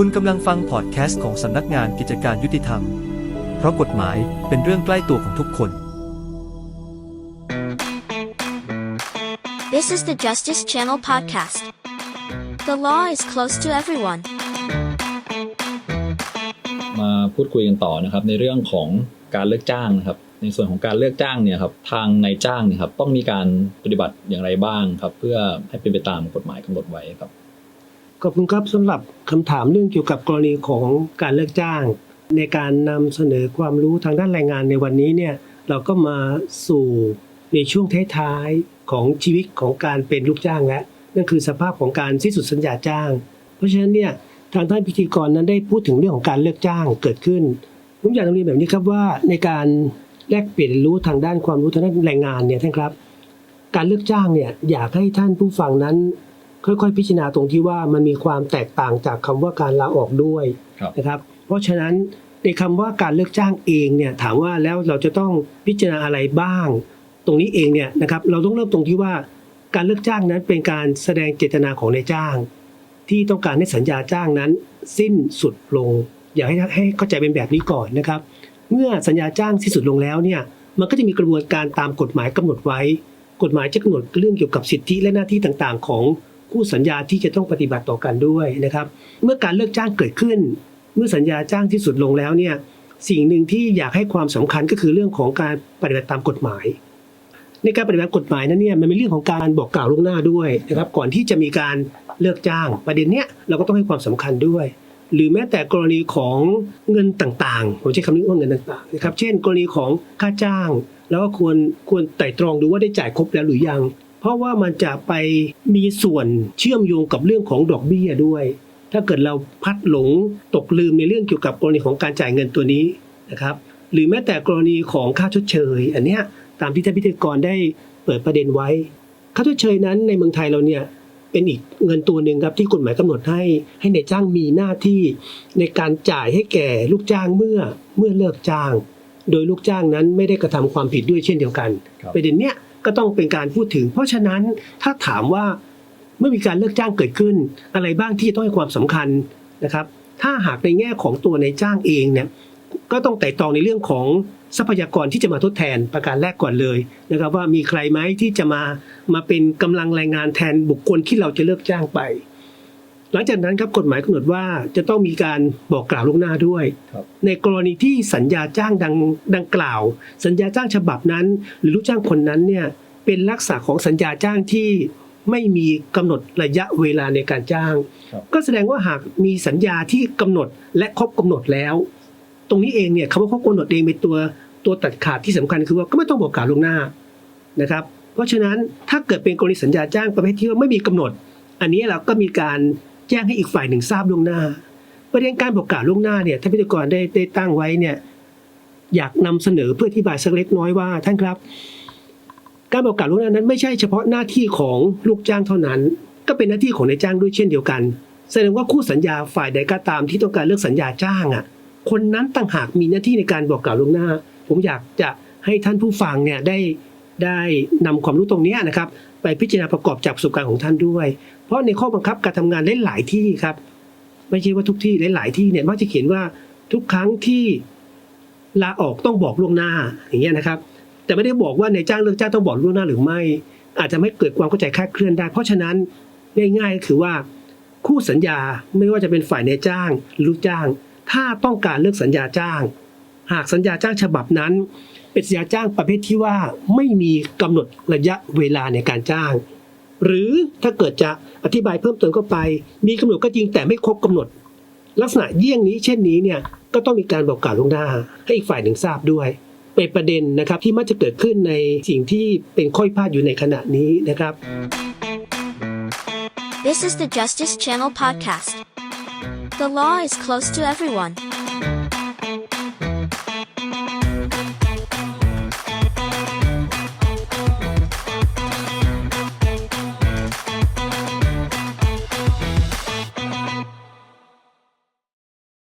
คุณกำลังฟังพอดแคสต์ของสำนักงานกิจการยุติธรรม เพราะกฎหมายเป็นเรื่องใกล้ตัวของทุกคน This is the Justice Channel podcast. The law is close to everyone. มาพูดคุยกันต่อนะครับในเรื่องของการเลิกจ้างนะครับ ในส่วนของการเลิกจ้างเนี่ยครับทางนายจ้างเนี่ยครับต้องมีการปฏิบัติอย่างไรบ้างครับ เพื่อให้เป็นไปตามกฎหมายกำหนดไว้ครับ ขอบคุณครับสำหรับคำถามเรื่องเกี่ยวกับกรณีของการเลิกจ้าง ในการนำเสนอความรู้ทางด้านแรงงานในวันนี้เนี่ยเราก็มาสู่ในช่วงท้ายๆของชีวิตของการเป็นลูกจ้างแล้วนั่นคือสภาพของการสิ้นสุดสัญญาจ้าง เพราะฉะนั้นเนี่ยทางท่านพิธีกรนั้นได้พูดถึงเรื่องของการเลิกจ้างเกิดขึ้นผมอยากจะเรียนแบบนี้ครับว่าในการแลกเปลี่ยนรู้ทางด้านความรู้ทางด้านแรงงานเนี่ยท่านครับ การเลือกจ้างเนี่ยอยากให้ท่านผู้ฟังนั้น ค่อยๆ พิจารณาตรงที่ว่ามันมีความแตกต่างจากคำว่าการลาออกด้วยครับนะครับ เพราะฉะนั้นในคำว่าการเลือกจ้างเองเนี่ยถามว่าแล้วเราจะต้องพิจารณาอะไรบ้าง ตรงนี้เองเนี่ยนะครับเราต้องเริ่มตรงที่ว่าการเลือกจ้างนั้นเป็นการแสดงเจตนาของนายจ้าง ที่ต้องการให้สัญญาจ้างนั้น สิ้นสุดลง อยากให้ให้เข้าใจเป็นแบบนี้ก่อนนะครับ เมื่อสัญญาจ้างสิ้นสุดลงแล้วเนี่ยมันก็จะมีกระบวนการตามกฎหมายกำหนดไว้ กฎหมายจะกำหนดเรื่องเกี่ยวกับสิทธิและหน้าที่ต่างๆ ของ คู่สัญญาที่จะต้องปฏิบัติต่อกันด้วยนะครับ เมื่อการเลิกจ้างเกิดขึ้น เมื่อสัญญาจ้างที่สุดลงแล้วเนี่ยสิ่งหนึ่งที่อยากให้ความสำคัญก็คือเรื่องของการปฏิบัติตามกฎหมาย ในการปฏิบัติกฎหมายนั้นเนี่ยมันเป็นเรื่องของการบอกกล่าวล่วงหน้าด้วยนะครับก่อนที่จะมีการเลิกจ้าง ประเด็นเนี้ยเราก็ต้องให้ความสำคัญด้วย หรือแม้แต่กรณีของเงินต่างๆผมใช้คำนี้ว่าเงินต่างๆนะครับเช่น กรณีของค่าจ้าง แล้วก็ควรควรไต่ตรองดูว่าได้จ่ายครบแล้วหรือยัง เพราะว่ามันจะไปมีส่วนเชื่อมโยงกับเรื่องของดอกเบี้ยด้วย ถ้าเกิดเราพัดหลงตกลืมในเรื่องเกี่ยวกับกรณีของการจ่ายเงินตัวนี้นะครับ หรือแม้แต่กรณีของค่าชดเชย อันเนี้ยตามที่ท่านพิธีกรได้เปิดประเด็นไว้ ค่าชดเชยนั้นในเมืองไทยเราเนี่ยเป็นอีกเงินตัวหนึ่งครับที่กฎหมายกำหนดให้ให้ในายจ้างมีหน้าที่ในการจ่ายให้แก่ลูกจ้างเมื่อเมื่อเลิกจ้าง โดยลูกจ้างนั้นไม่ได้กระทำความผิดด้วยเช่นเดียวกันครับประเด็นเนี้ย ก็ต้องเป็นการพูดถึง เพราะฉะนั้นถ้าถามว่าเมื่อมีการเลิกจ้างเกิดขึ้น อะไรบ้างที่ต้องให้ความสำคัญนะครับ ถ้าหากในแง่ของตัวในจ้างเองเนี่ยก็ต้องไต่ตองในเรื่องของทรัพยากรที่จะมาทดแทนประการแรกก่อนเลยนะครับว่ามีใครไหมที่จะมามาเป็นกำลังแรงงานแทนบุคคลที่เราจะเลิกจ้างไป หลังจากนั้นครับกฎหมายกำหนดว่าจะต้องมีการบอกกล่าวล่วงหน้าด้วย ครับ ในกรณีที่สัญญาจ้างดังดังกล่าว สัญญาจ้างฉบับนั้น หรือลูกจ้างคนนั้นเนี่ยเป็นลักษณะของสัญญาจ้างที่ไม่มีกำหนดระยะเวลาในการจ้าง ครับก็แสดงว่าหากมีสัญญาที่กำหนดและครบกำหนดแล้ว ตรงนี้เองเนี่ยคำว่าครบกำหนดเองเป็นตัวตัวตัดขาดที่สำคัญคือว่าก็ไม่ต้องบอกกล่าวล่วงหน้านะครับ เพราะฉะนั้นถ้าเกิดเป็นกรณีสัญญาจ้างประเภทที่ว่าไม่มีกำหนด อันนี้เราก็มีการ แจ้งให้อีกฝ่ายหนึ่งทราบล่วงหน้า ประเด็นการบอกกล่าวล่วงหน้าเนี่ยท่านพิธีกรได้ได้ตั้งไว้เนี่ยอยากนำเสนอเพื่ออธิบายสักเล็กน้อยว่าท่านครับ การบอกกล่าวล่วงหน้านั้นไม่ใช่เฉพาะหน้าที่ของลูกจ้างเท่านั้น ก็เป็นหน้าที่ของนายจ้างด้วยเช่นเดียวกัน แสดงว่าคู่สัญญาฝ่ายใดก็ตามที่ต้องการเลิกสัญญาจ้างอะคนนั้นต่างหากมีหน้าที่ในการบอกกล่าวล่วงหน้า ผมอยากจะให้ท่านผู้ฟังเนี่ยได้ ได้นำความรู้ตรงนี้นะครับไปพิจารณาประกอบจากประสบการณ์ของท่านด้วย เพราะในข้อบังคับการทำงานหลายที่ครับ ไม่ใช่ว่าทุกที่หลายๆที่เนี่ยมักจะเขียนว่าทุกครั้งที่ลาออกต้องบอกล่วงหน้าอย่างเงี้ยนะครับ แต่ไม่ได้บอกว่าในจ้างเลิกจ้างต้องบอกล่วงหน้าหรือไม่ อาจจะไม่เกิดความเข้าใจคลาดเคลื่อนได้ เพราะฉะนั้นง่ายๆก็คือว่าคู่สัญญาไม่ว่าจะเป็นฝ่ายในจ้างหรือลูกจ้าง ถ้าต้องการเลิกสัญญาจ้าง หากสัญญาจ้างฉบับนั้น เป็นสัญญาจ้างประเภทที่ว่าไม่มีกำหนดระยะเวลาในการจ้าง หรือถ้าเกิดจะอธิบายเพิ่มเติมเข้าไป มีกำหนดก็จริงแต่ไม่ครบกำหนด ลักษณะเยี่ยงนี้ เช่นนี้เนี่ยก็ต้องมีการบอกกล่าวล่วงหน้า ให้อีกฝ่ายหนึ่งทราบด้วยเป็นประเด็นนะครับที่มักจะเกิดขึ้นในสิ่งที่เป็นข้อยพาดอยู่ในขณะนี้นะครับ This is the Justice Channel podcast. The law is close to everyone.